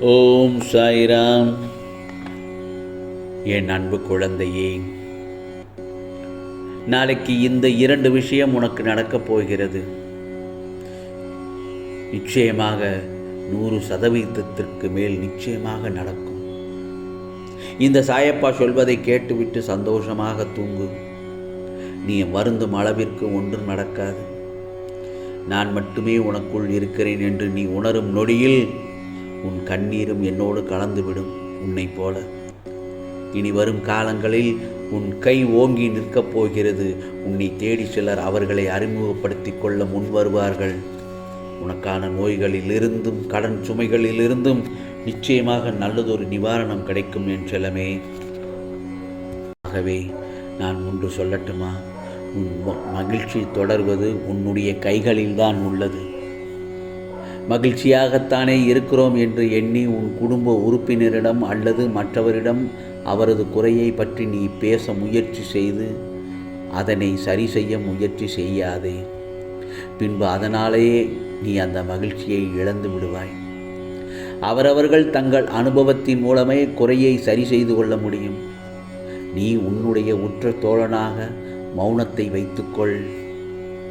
ஓம் சாய்ராம். என் அன்பு குழந்தையே நாளைக்கு இந்த இரண்டு விஷயம் உனக்கு நடக்கப் போகிறது. நிச்சயமாக நூறு சதவீதத்திற்கு மேல் நிச்சயமாக நடக்கும். இந்த சாயப்பா சொல்வதை கேட்டுவிட்டு சந்தோஷமாக தூங்கு. நீ வருந்தும் அளவிற்கு ஒன்றும் நடக்காது. நான் மட்டுமே உனக்குள் இருக்கிறேன் என்று நீ உணரும் நொடியில் உன் கண்ணீரும் என்னோடு கலந்துவிடும் உன்னை போல. இனி வரும் காலங்களில் உன் கை ஓங்கி நிற்கப் போகிறது. உன்னை தேடி சிலர் அவர்களை அறிமுகப்படுத்திக் கொள்ள முன் வருவார்கள். உனக்கான நோய்களிலிருந்தும் கடன் சுமைகளிலிருந்தும் நிச்சயமாக நல்லதொரு நிவாரணம் கிடைக்கும் என் செலமே ஆகவே நான் ஒன்று சொல்லட்டுமா? உன் ம- மகிழ்ச்சி தொடர்வது உன்னுடைய கைகளில்தான் உள்ளது. மகிழ்ச்சியாகத்தானே இருக்கிறோம் என்று எண்ணி உன் குடும்ப உறுப்பினரிடம் அல்லது மற்றவரிடம் அவரது குறையை பற்றி நீ பேச முயற்சி செய்து அதனை சரி செய்ய முயற்சி செய்யாதே. பின்பு அதனாலேயே நீ அந்த மகிழ்ச்சியை இழந்து விடுவாய். அவரவர்கள் தங்கள் அனுபவத்தின் மூலமே குறையை சரி செய்து கொள்ள முடியும். நீ உன்னுடைய உற்ற தோழனாக மௌனத்தை வைத்துக்கொள்.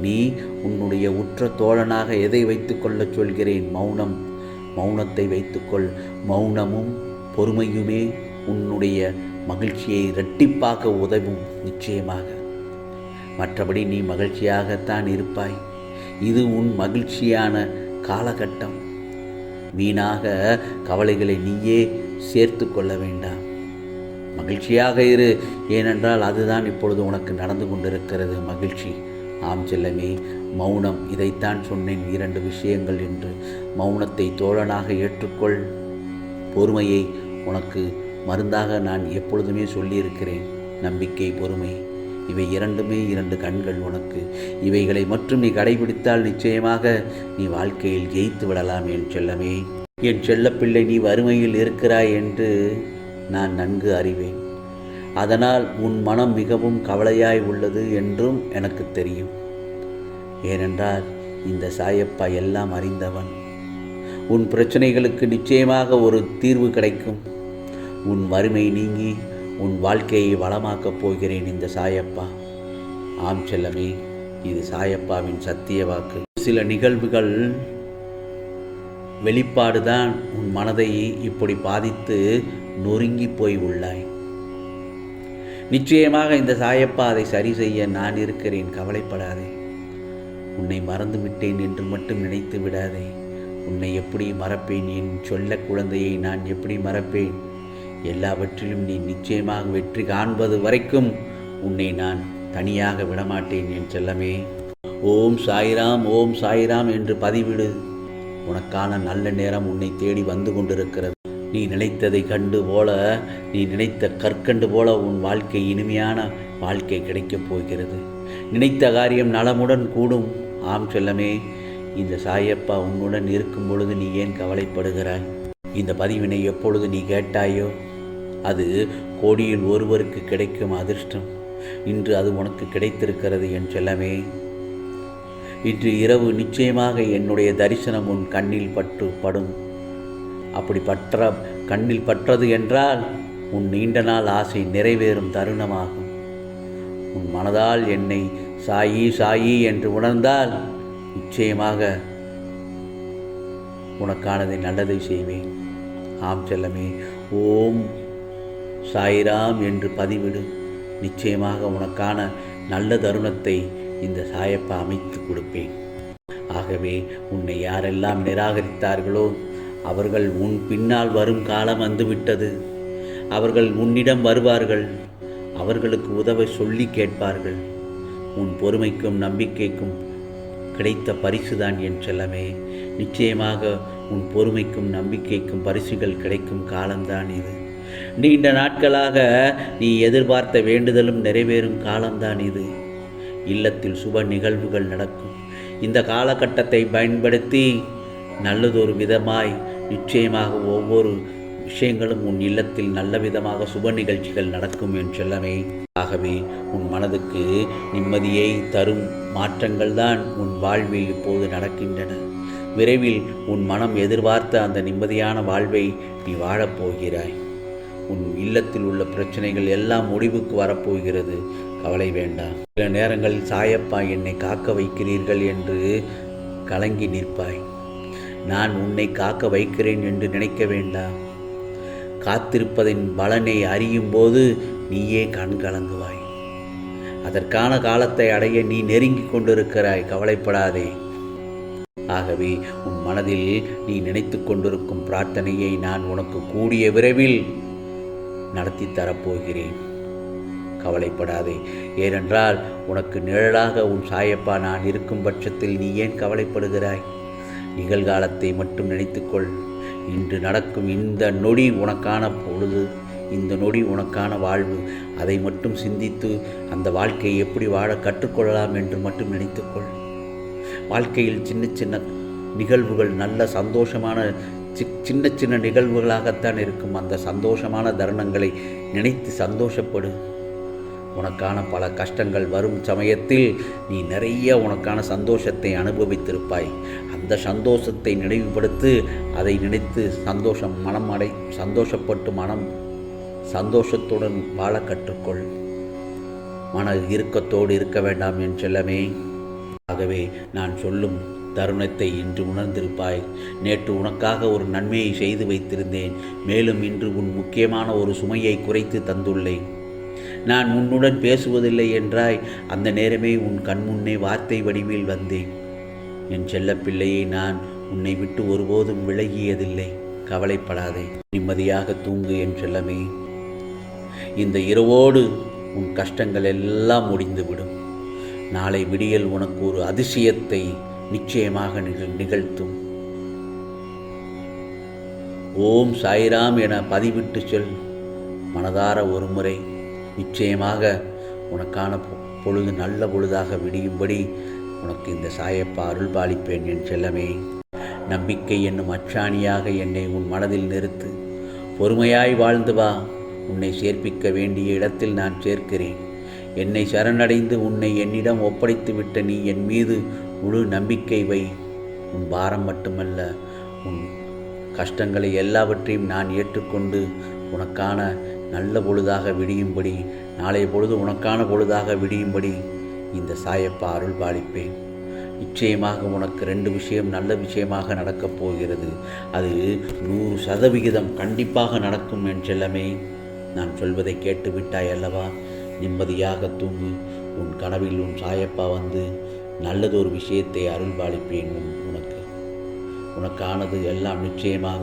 நீ உன்னுடைய உற்ற தோழனாக எதை வைத்துக்கொள்ளச் சொல்கிறேன்? மௌனம். மௌனத்தை வைத்துக்கொள். மௌனமும் பொறுமையுமே உன்னுடைய மகிழ்ச்சியை இரட்டிப்பாக உதவும் நிச்சயமாக. மற்றபடி நீ மகிழ்ச்சியாகத்தான் இருப்பாய். இது உன் மகிழ்ச்சியான காலகட்டம். வீணாக கவலைகளை நீயே சேர்த்து கொள்ள வேண்டாம். மகிழ்ச்சியாக இரு. ஏனென்றால் அதுதான் இப்பொழுது உனக்கு நடந்து கொண்டிருக்கிறது மகிழ்ச்சி. ஆம் செல்லமே மௌனம். இதைத்தான் சொன்னேன் இரண்டு விஷயங்கள் என்று. மௌனத்தை தோழனாக ஏற்றுக்கொள். பொறுமையை உனக்கு மருந்தாக நான் எப்பொழுதுமே சொல்லியிருக்கிறேன். நம்பிக்கை பொறுமை. இவை இரண்டுமே இரண்டு கண்கள் உனக்கு. இவைகளை மட்டும் நீ கடைபிடித்தால் நிச்சயமாக நீ வாழ்க்கையில் ஜெயித்து விடலாம் என் செல்லமே. என் செல்லப்பிள்ளை நீ வறுமையில் இருக்கிறாய் என்று நான் நன்கு அறிவேன். அதனால் உன் மனம் மிகவும் கவலையாய் உள்ளது என்றும் எனக்கு தெரியும். ஏனென்றால் இந்த சாயப்பா எல்லாம் அறிந்தவன். உன் பிரச்சனைகளுக்கு நிச்சயமாக ஒரு தீர்வு கிடைக்கும். உன் வறுமை நீங்கி உன் வாழ்க்கையை வளமாக்கப் போகிறேன் இந்த சாயப்பா. ஆம் செல்லமே இது சாயப்பாவின் சத்திய வாக்கு. சில நிகழ்வுகள் வெளிப்பாடுதான் உன் மனதை இப்படி பாதித்து நொறுங்கி போய் உள்ளாய். நிச்சயமாக இந்த சாயப்பா அதை சரி செய்ய நான் இருக்கிறேன். கவலைப்படாதே. உன்னை மறந்து விட்டேன் என்று மட்டும் நினைத்து விடாதே. உன்னை எப்படி மறப்பேன்? என் சொல்ல குழந்தையை நான் எப்படி மறப்பேன்? எல்லாவற்றிலும் நீ நிச்சயமாக வெற்றி காண்பது வரைக்கும் உன்னை நான் தனியாக விடமாட்டேன் என் செல்லமே. ஓம் சாய்ராம் ஓம் சாய்ராம் என்று பதிவிடு. உனக்கான நல்ல நேரம் உன்னை தேடி வந்து கொண்டிருக்கிறது. நீ நினைத்ததை கண்டு போல நீ நினைத்த கற்கண்டு போல உன் வாழ்க்கை இனிமையான வாழ்க்கை கிடைக்கப் போகிறது. நினைத்த காரியம் நலமுடன் கூடும். ஆம் செல்லமே இந்த சாயப்பா உன்னுடன் இருக்கும் பொழுது நீ ஏன் கவலைப்படுகிறாய்? இந்த பதிவினை எப்பொழுது நீ கேட்டாயோ அது கோடியில் ஒருவருக்கு கிடைக்கும் அதிர்ஷ்டம். இன்று அது உனக்கு கிடைத்திருக்கிறது என் செல்லமே. இன்று இரவு நிச்சயமாக என்னுடைய தரிசனம் உன் கண்ணில் பட்டு படும். அப்படி பற்ற கண்ணில் பற்றது என்றால் உன் நீண்ட நாள் ஆசை நிறைவேறும் தருணமாகும். உன் மனதால் என்னை சாயி சாயி என்று உணர்ந்தால் நிச்சயமாக உனக்கானதை நல்லதை செய்வேன். ஆம் செல்லமே ஓம் சாயிராம் என்று பதிவிடு. நிச்சயமாக உனக்கான நல்ல தருணத்தை இந்த சாயப்பா அமைத்து கொடுப்பேன். ஆகவே உன்னை யாரெல்லாம் நிராகரித்தார்களோ அவர்கள் உன் பின்னால் வரும் காலம் வந்துவிட்டது. அவர்கள் உன்னிடம் வருவார்கள். அவர்களுக்கு உதவ சொல்லி கேட்பார்கள். உன் பொறுமைக்கும் நம்பிக்கைக்கும் கிடைத்த பரிசுதான் என் செல்லமே. நிச்சயமாக உன் பொறுமைக்கும் நம்பிக்கைக்கும் பரிசுகள் கிடைக்கும் காலம்தான் இது. நீண்ட நாட்களாக நீ எதிர்பார்த்த வேண்டுதலும் நிறைவேறும் காலம்தான் இது. இல்லத்தில் சுப நிகழ்வுகள் நடக்கும். இந்த காலகட்டத்தை பயன்படுத்தி நல்லதொரு விதமாய் நிச்சயமாக ஒவ்வொரு விஷயங்களும் உன் இல்லத்தில் நல்ல விதமாக சுப நிகழ்ச்சிகள் நடக்கும் என் செல்லமே. ஆகவே உன் மனதுக்கு நிம்மதியை தரும் மாற்றங்கள் தான் உன் வாழ்வில் இப்போது நடக்கின்றன. விரைவில் உன் மனம் எதிர்பார்த்த அந்த நிம்மதியான வாழ்வை நீ வாழப்போகிறாய் உன் இல்லத்தில் உள்ள பிரச்சனைகள் எல்லாம் முடிவுக்கு வரப்போகிறது. கவலை வேண்டாம். சில நேரங்களில் சாயப்பா என்னை காக்க வைக்கிறீர்கள் என்று கலங்கி நிற்பாய். நான் உன்னை காக்க வைக்கிறேன் என்று நினைக்க வேண்டாம். காத்திருப்பதின் பலனை அறியும் போது நீயே கண் கலங்குவாய். அதற்கான காலத்தை அடைய நீ நெருங்கிக் கொண்டிருக்கிறாய் கவலைப்படாதே. ஆகவே உன் மனதில் நீ நினைத்து கொண்டிருக்கும் பிரார்த்தனையை நான் உனக்கு கூடிய விரைவில் நடத்தி தரப்போகிறேன். கவலைப்படாதே. ஏனென்றால் உனக்கு நிழலாக உன் சாயப்பா நான் இருக்கும் பட்சத்தில் நீ ஏன் கவலைப்படுகிறாய்? நிகழ்காலத்தை மட்டும் நினைத்துக்கொள். இன்று நடக்கும் இந்த நொடி உனக்கான பொழுது இந்த நொடி உனக்கான வாழ்வு. அதை மட்டும் சிந்தித்து அந்த வாழ்க்கையை எப்படி வாழ கற்றுக்கொள்ளலாம் என்று மட்டும் நினைத்துக்கொள். வாழ்க்கையில் சின்ன சின்ன நிகழ்வுகள் நல்ல சந்தோஷமான சி- சின்ன சின்ன நிகழ்வுகளாகத்தான் இருக்கும். அந்த சந்தோஷமான தருணங்களை நினைத்து சந்தோஷப்படு. உனக்கான பல கஷ்டங்கள் வரும் சமயத்தில் நீ நிறைய உனக்கான சந்தோஷத்தை அனுபவித்திருப்பாய். அந்த சந்தோஷத்தை நினைவுபடுத்து அதை நினைத்து சந்தோஷம் மனம் அடை சந்தோஷப்பட்டு மனம் சந்தோஷத்துடன் வாழ கற்றுக்கொள். மன இறுக்கத்தோடு இருக்க வேண்டாம் என் செல்லமே. ஆகவே நான் சொல்லும் தருணத்தை இன்று உணர்ந்திருப்பாய். நேற்று உனக்காக ஒரு நன்மையை செய்து வைத்திருந்தேன். மேலும் இன்று உன் முக்கியமான ஒரு சுமையை குறைத்து தந்துள்ளேன். நான் உன்னுடன் பேசுவதில்லை என்றாய். அந்த நேரமே உன் கண்முன்னே வார்த்தை வடிவில் வந்தேன். என் செல்லப்பிள்ளையை நான் உன்னை விட்டு ஒருபோதும் விலகியதில்லை. கவலைப்படாதே நிம்மதியாக தூங்கு என் செல்லமே. இந்த இரவோடு உன் கஷ்டங்கள் எல்லாம் முடிந்துவிடும். நாளை விடியல் உனக்கு ஒரு அதிசயத்தை நிச்சயமாக நிகழ் நிகழ்த்தும். ஓம் சாய்ராம் என பதிவிட்டு செல். மனதார ஒரு முறை நிச்சயமாக உனக்கான பொ- பொழுது நல்ல பொழுதாக விடியும்படி உனக்கு இந்த சாயப்பா அருள் பாலிப்பேன் என் செல்லமே. நம்பிக்கை என்னும் அச்சாணியாக என்னை உன் மனதில் நிறுத்து. பொறுமையாய் வாழ்ந்து வா. உன்னை சேர்ப்பிக்க வேண்டிய இடத்தில் நான் சேர்க்கிறேன். என்னை சரணடைந்து உன்னை என்னிடம் ஒப்படைத்து விட்ட நீ என் மீது முழு நம்பிக்கை வை. உன் பாரம் மட்டுமல்ல உன் கஷ்டங்களை எல்லாவற்றையும் நான் ஏற்றுக்கொண்டு உனக்கான நல்ல பொழுதாக விடியும்படி நாளைய பொழுது உனக்கான பொழுதாக விடியும்படி இந்த சாயப்பா அருள் பாலிப்பேன் நிச்சயமாக உனக்கு ரெண்டு விஷயம் நல்ல விஷயமாக நடக்கப் போகிறது. அது நூறு சதவிகிதம் கண்டிப்பாக நடக்கும் என் செல்லமே. நான் சொல்வதை கேட்டு விட்டாய் அல்லவா? நிம்மதியாக தூங்கு. உன் கனவில் உன் சாயப்பா வந்து நல்லதொரு விஷயத்தை அருள் பாலிப்பேன் உனக்கு. உனக்கானது எல்லாம் நிச்சயமாக